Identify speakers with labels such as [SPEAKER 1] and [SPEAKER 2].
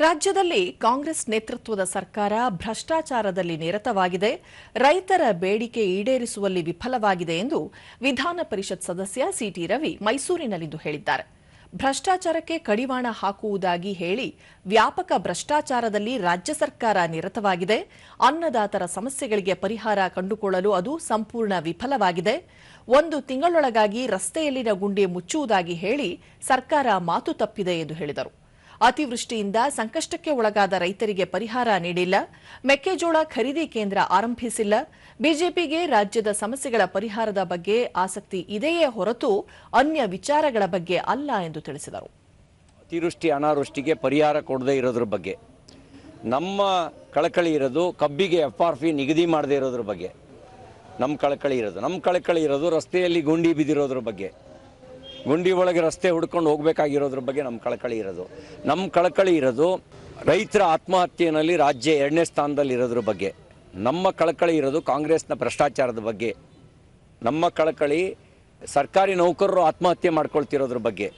[SPEAKER 1] ರಾಜ್ಯದಲ್ಲಿ ಕಾಂಗ್ರೆಸ್ ನೇತೃತ್ವದ ಸರ್ಕಾರ ಭ್ರಷ್ಟಾಚಾರದಲ್ಲಿ ನಿರತವಾಗಿದೆ. ರೈತರ ಬೇಡಿಕೆ ಈಡೇರಿಸುವಲ್ಲಿ ವಿಫಲವಾಗಿದೆ ಎಂದು ವಿಧಾನ ಪರಿಷತ್ ಸದಸ್ಯ ಸಿಟಿ ರವಿ ಮೈಸೂರಿನಲ್ಲಿಂದು ಹೇಳಿದ್ದಾರೆ. ಭ್ರಷ್ಟಾಚಾರಕ್ಕೆ ಕಡಿವಾಣ ಹಾಕುವುದಾಗಿ ಹೇಳಿ ವ್ಯಾಪಕ ಭ್ರಷ್ಟಾಚಾರದಲ್ಲಿ ರಾಜ್ಯ ಸರ್ಕಾರ ನಿರತವಾಗಿದೆ. ಅನ್ನದಾತರ ಸಮಸ್ಯೆಗಳಿಗೆ ಪರಿಹಾರ ಕಂಡುಕೊಳ್ಳಲು ಅದು ಸಂಪೂರ್ಣ ವಿಫಲವಾಗಿದೆ. ಒಂದು ತಿಂಗಳೊಳಗಾಗಿ ರಸ್ತೆಯಲ್ಲಿನ ಗುಂಡಿ ಮುಚ್ಚುವುದಾಗಿ ಹೇಳಿ ಸರ್ಕಾರ ಮಾತು ತಪ್ಪಿದೆ ಎಂದು ಹೇಳಿದರು. ಅತಿವೃಷ್ಟಿಯಿಂದ ಸಂಕಷ್ಟಕ್ಕೆ ಒಳಗಾದ ರೈತರಿಗೆ ಪರಿಹಾರ ನೀಡಿಲ್ಲ. ಮೆಕ್ಕೆಜೋಳ ಖರೀದಿ ಕೇಂದ್ರ ಆರಂಭಿಸಿಲ್ಲ. ಬಿಜೆಪಿಗೆ ರಾಜ್ಯದ ಸಮಸ್ಯೆಗಳ ಪರಿಹಾರದ ಬಗ್ಗೆ ಆಸಕ್ತಿ ಇದೆಯೇ ಹೊರತು ಅನ್ಯ ವಿಚಾರಗಳ ಬಗ್ಗೆ ಅಲ್ಲ ಎಂದು ತಿಳಿಸಿದರು.
[SPEAKER 2] ಅತಿವೃಷ್ಟಿ ಅನಾವೃಷ್ಟಿಗೆ ಪರಿಹಾರ ಕೊಡದೇ ಇರೋದ್ರ ಬಗ್ಗೆ. ನಮ್ಮ ಕಳಕಳಿ ಇರೋದು ಕಬ್ಬಿಗೆ ಎಫ್ ಆರ್ ಪಿ ನಿಗದಿ ಮಾಡದೇ ಇರೋದ್ರ ಬಗ್ಗೆ. ನಮ್ಮ ಕಳಕಳಿ ಇರೋದು, ನಮ್ಮ ಕಳಕಳಿ ಇರೋದು ರಸ್ತೆಯಲ್ಲಿ ಗುಂಡಿ ಬಿದ್ದಿರೋದ್ರ ಬಗ್ಗೆ. ಗುಂಡಿ ಒಳಗೆ ರಸ್ತೆ ಹುಡ್ಕೊಂಡು ಹೋಗ್ಬೇಕಾಗಿರೋದ್ರ ಬಗ್ಗೆ ನಮ್ಮ ಕಳಕಳಿ ಇರೋದು. ನಮ್ಮ ಕಳಕಳಿ ಇರೋದು ರೈತರ ಆತ್ಮಹತ್ಯೆಯಲ್ಲಿ ರಾಜ್ಯ ಎರಡನೇ ಸ್ಥಾನದಲ್ಲಿ ಇರೋದ್ರ ಬಗ್ಗೆ. ನಮ್ಮ ಕಳಕಳಿ ಇರೋದು ಕಾಂಗ್ರೆಸ್ನ ಭ್ರಷ್ಟಾಚಾರದ ಬಗ್ಗೆ. ನಮ್ಮ ಕಳಕಳಿ ಸರ್ಕಾರಿ ನೌಕರರು ಆತ್ಮಹತ್ಯೆ ಮಾಡ್ಕೊಳ್ತಿರೋದ್ರ ಬಗ್ಗೆ.